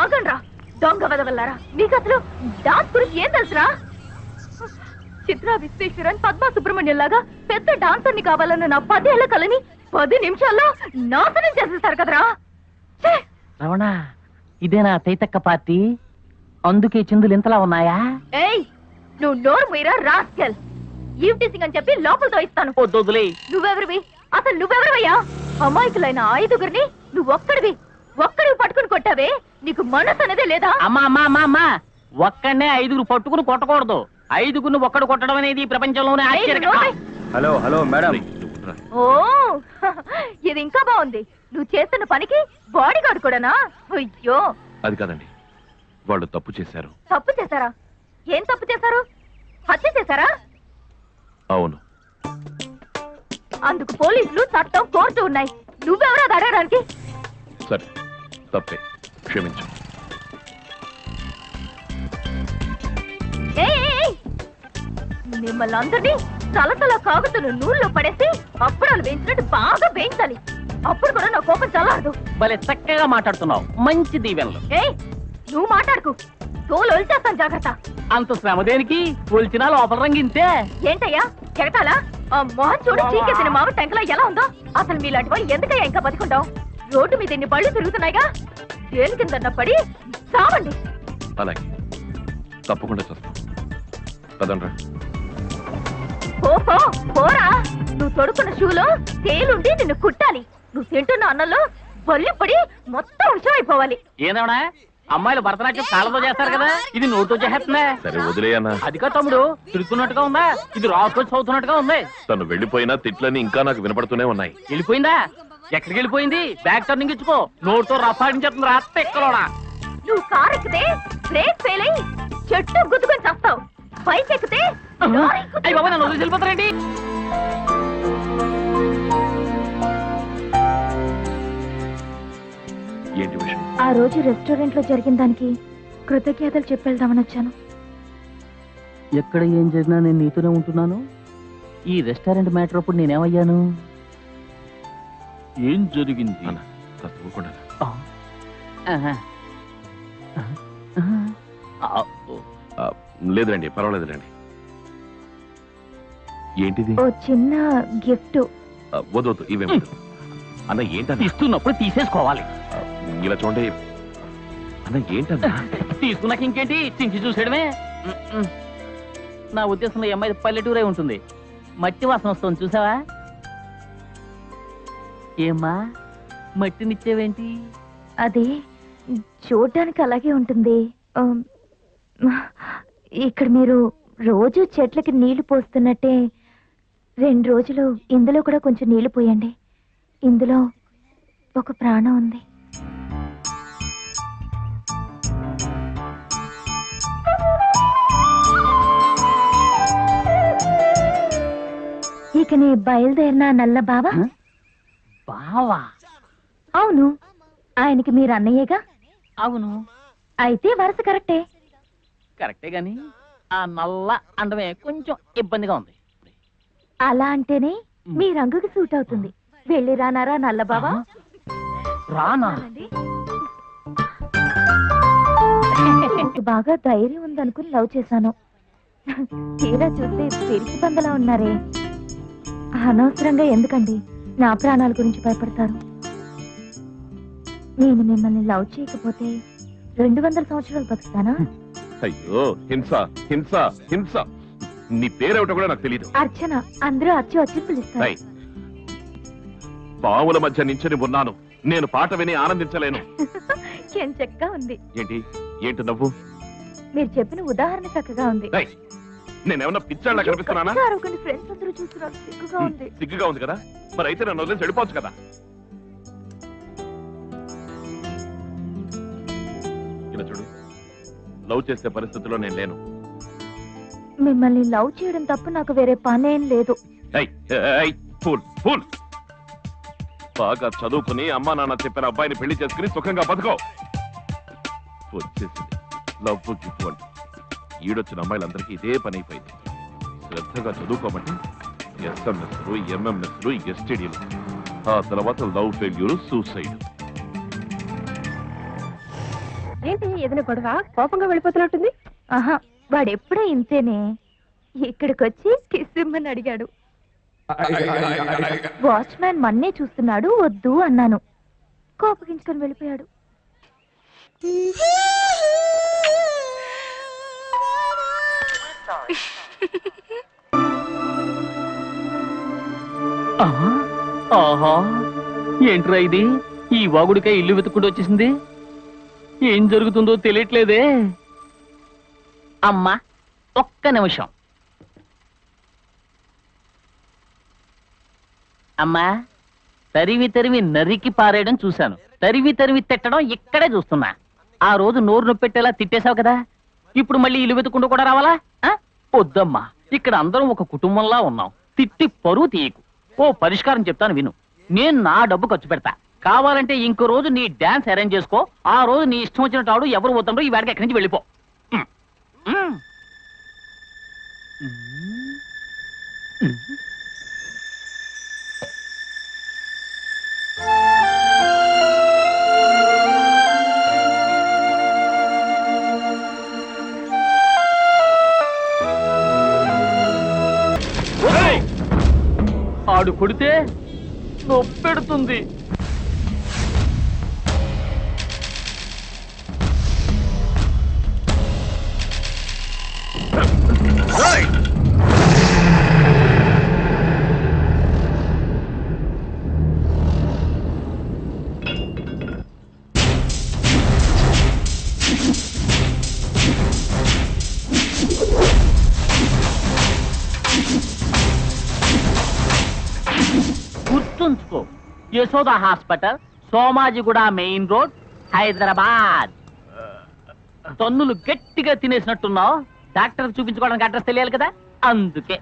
ఆగండ్రా. దొంగ వదవల్లారా. నీకు అసలు డాన్స్ గురించి ఏం తెలుసురా? చిత్ర విశ్వేశ్వరన్ పద్మా సుబ్రహ్మణ్యం లాగా పెద్ద డాన్సర్ని కావాలన్న నా పదేళ్ళ కలని పది నిమిషాల్లో నాశనం చేసేస్తారు కదరా! రమణ ఇదేనా తైతక్క పార్టీ. అందుకే చిందులు ఇంతలా ఉన్నాయా? ఏయ్ నువ్వు నోరు మీరా రాస్కెల్. ఈవ్ టీసింగ్ అని చెప్పి లోపలతో ఇస్తాను వద్దులే నువ్వెవరివి? అసలు నువ్వెవరివయ్యా? అమాయకులైన ఐదుగురిని నువ్వు ఒక్కడివి. ఒక్కడివి పట్టుకుని కొట్టావే? నీకు మనసు అనేదే లేదా? అమ్మా అమ్మా అమ్మా అమ్మా. ఒక్కడనే ఐదుగురు పట్టుకుని కొట్టకూడదు. ఐదుగురిని ఒక్కడు కొట్టడం అనేది ఈ ప్రపంచంలోనే ఏయ్, ఆశ్చర్యం. నువ్వు నోరు మూయ్. Hello hello madam. ఓ ఇది ఇంకా బాగుంది. నువ్వు చేస్తున్న పనికి బాడీ గార్డ్ కూడానా? అయ్యో. అది కాదండి. వాళ్ళు తప్పు చేశారు. తప్పు చేశారా? ఏం తప్పు చేశారు? హత్య చేశారా? అవును. అందుకు పోలీసులు చట్టం కోర్టు ఉన్నాయి. నువ్వెవరో అది అడగడానికి? సరే. తప్పే. క్షమించు! మిమ్మల్ని అందరినీ తలతల కాగుతున్న నూనెలో పడేసి అప్పుడాలు వేయించినట్టు బాగా వేయించాలి. అప్పుడు కూడా నా కోపం చల్లారదు భలే చక్కగా మాట్లాడుతున్నావు. మంచి దీవెనలు. ఏయ్ నువ్వు మాట్లాడుకు. తోలు వలిచేస్తాను జాగ్రత్త. అంత శ్రమ దేనికి? పోల్చినా లోపల రంగింతే. ఏంటయ్యా జగతాలా ఆ మొహన్ చూడు చీకేసిన మావ టెంకలో ఎలా ఉందో. అసలు మీలాంటి వాళ్ళు ఎందుకయ్యా ఇంకా బతుకుంటాం రోడ్డు మీద ఇన్ని బళ్ళు తిరుగుతున్నాయిగా? దేని కింద పడి చావండి. అలాగే. తప్పకుండా చూస్తాం పదండ్రా. పో, పోరా. నువ్వు తొడుకున్న షూలో తేలుండి నిన్ను కుట్టాలి. నువ్వు తింటున్న అన్నంలో బల్లి పడి మొత్తం అయిపోవాలి ఏదేమన్నా అమ్మాయిలు భరతనాట్యం కాళ్ళతో చేస్తారు కదా? ఇది నోటితో చేస్తున్నా సరే వదిలేయన్నా అదిగా తమ్ముడు తిరుగుతున్నట్టుగా ఉందా? ఇది రాసుకొచ్చి చదువుతున్నట్టుగా ఉంది. తను వెళ్ళిపోయినా తిట్లని ఇంకా నాకు వినపడుతూనే ఉన్నాయి. వెళ్ళిపోయిందా? ఎక్కడికి వెళ్ళిపోయింది బ్యాక్ టర్నింగ్ ఇచ్చుకో. నోటితో రఫాడించేస్తుంది రా తెక్కలోడా నువ్వు కారు ఎక్కితే బ్రేక్ ఫెయిల్ అయ్యి చెట్టు గుద్దుకొని చస్తావు బైక్ ఎక్కితే అయ్యి బాబా నన్ను వదిలేసి వెళ్ళిపోతారేంటి ఏంటి? విషయం? ఆ రోజు రెస్టారెంట్లో జరిగిన దానికి కృతజ్ఞతలు చెప్పేద్దామని వచ్చాను. ఎక్కడ ఏం జరిగినా నేను నీతోనే ఉంటున్నాను. ఈ రెస్టారెంట్ మ్యాటర్ అప్పుడు నేనేమయ్యాను? ఏం జరిగింది? అన్న. ఆ, లేదులేండి పర్వాలేదులేండి. ఏంటిది? ఓ చిన్న గిఫ్ట్. వద్దు వద్దు ఇవేం. అన్న ఏంటన్నా? ఇస్తున్నప్పుడు తీసేసుకోవాలి. ఇలా చూడండి. అన్న ఏంటన్నా? తీసుకున్నాక ఇంకేంటి? చించి చూసేయడమే. నా ఉద్దేశంలో ఈ అమ్మాయి పల్లెటూరే ఉంటుంది. మట్టి వాసన వస్తుంది చూసావా? ఏమ్మా మట్టినిచ్చేవేంటి? అది చూడడానికి అలాగే ఉంటుంది. ఆమ్, ఇక్కడ మీరు రోజు చెట్లకి నీళ్ళు పోస్తున్నట్టే. రెండు రోజులు ఇందులో కూడా కొంచెం నీళ్ళు పోయండి. ఇందులో ఒక ప్రాణం ఉంది. ఇక నీ బయలుదేరిన నల్ల బావా? హ? బావా అవును. ఆయనకి మీరు అన్నయ్యేగా? అవును. అయితే వరుస కరెక్టే. కరెక్టే గాని ఆ నల్ల అండమే కొంచెం ఇబ్బందిగా ఉంది. అలా అంటేనే మీ రంగుకి సూట్ అవుతుంది. వెళ్ళి రానారా నల్ల బావా? రానా? మీకు బాగా ధైర్యం ఉందనుకుని లవ్ చేశాను. తీరా చూస్తే పెరిగి పందలా ఉన్నారే. అనవసరంగా ఎందుకండి? నా ప్రాణాల గురించి భయపడతారు. నేను మిమ్మల్ని లవ్ చేయకపోతే రెండు వందల సంవత్సరాలు బతుకుతానా? అయ్యో హింస హింస హింస. నీ పేరేమిటో కూడా నాకు తెలియదు అర్చన అందరూ అచ్చి వచ్చి పిలుస్తారు. పావుల మధ్య నించని ఉన్నాను. నేను పాట విని ఆనందించలేను. చెక్క ఉంది. ఏంటి? ఏంటి నవ్వు? మీరు చెప్పిన ఉదాహరణ చక్కగా ఉంది. నేనేమన్నా పిచ్చాళ్ళ కనిపిస్తున్నానా? ఫ్రెండ్స్ అందరూ చూస్తున్నారు. సిగ్గుగా ఉంది. సిగ్గుగా ఉంది కదా? మరి అయితే నన్ను వదిలేసి వెళ్ళిపోవచ్చు కదా? ఇలా చూడు. లవ్ చేసే పరిస్థితిలో నేను లేను. మిమ్మల్ని లవ్ చేయడం తప్ప నాకు వేరే పనేం లేదు. బాగా చదువుకుని అమ్మా నాన్న చెప్పిన అబ్బాయిని పెళ్ళి చేసుకుని సుఖంగా బతుకో. వచ్చేసింది. లవ్ గిఫ్ట్ ఈడొచ్చిన అమ్మాయిలందరికీ ఇదే పని అయిపోయింది శ్రద్ధగా చదువుకోమంటే ఎస్ఎంఎస్లు ఎంఎంఎస్లు ఎస్టీడీలు. ఆ తర్వాత లవ్ ఫెయిల్యూర్ సూసైడ్. ఏంటి ఏదైనా గొడవ? కోపంగా వెళ్ళిపోతున్నట్టుంది? ఆహా వాడెప్పుడూ ఇంతేనే. ఇక్కడికి వచ్చి కిస్ ఇమ్మని అడిగాడు. వాచ్మ్యాన్ మన్నే చూస్తున్నాడు వద్దు అన్నాను. కోపగించుకొని వెళ్ళిపోయాడు. ఆహా, ఆహా. ఏంట్రా ఇది? ఈ వాగుడికాయ ఇల్లు వెతుక్కుంటూ వచ్చేసింది? ఏం జరుగుతుందో తెలియట్లేదే. అమ్మా ఒక్క నిమిషం. అమ్మా తరివి తరివి నరికి పారేయడం చూశాను. తరివి తరివి తిట్టడం ఇక్కడే చూస్తున్నా. ఆ రోజు నోరు నొప్పెట్టేలా తిట్టేశావు కదా? ఇప్పుడు మళ్ళీ ఇల్లు వెతుక్కుంటూ కూడా రావాలా? వద్దమ్మా ఇక్కడ అందరం ఒక కుటుంబంలా ఉన్నాం. తిట్టి పరువు తీయకు. ఓ పరిష్కారం చెప్తాను విను. నేను నా డబ్బు ఖర్చు పెడతా. కావాలంటే ఇంకో రోజు నీ డాన్స్ అరేంజ్ చేసుకో. ఆ రోజు నీ ఇష్టం వచ్చిన తాడు ఎవరు పోతాడో ఈ వేడకి ఎక్కడి నుంచి వెళ్ళిపో. ఉమ్. ఆడు కొడితే నొప్పెడుతుంది. గుర్తుంచుకో Yashoda hospital Somajiguda main road Hyderabad. తన్నులు గట్టిగా తినేసినట్టున్నావు. డాక్టర్ చూపించుకోవడానికి అడ్రస్ తెలియాలి కదా? అందుకే.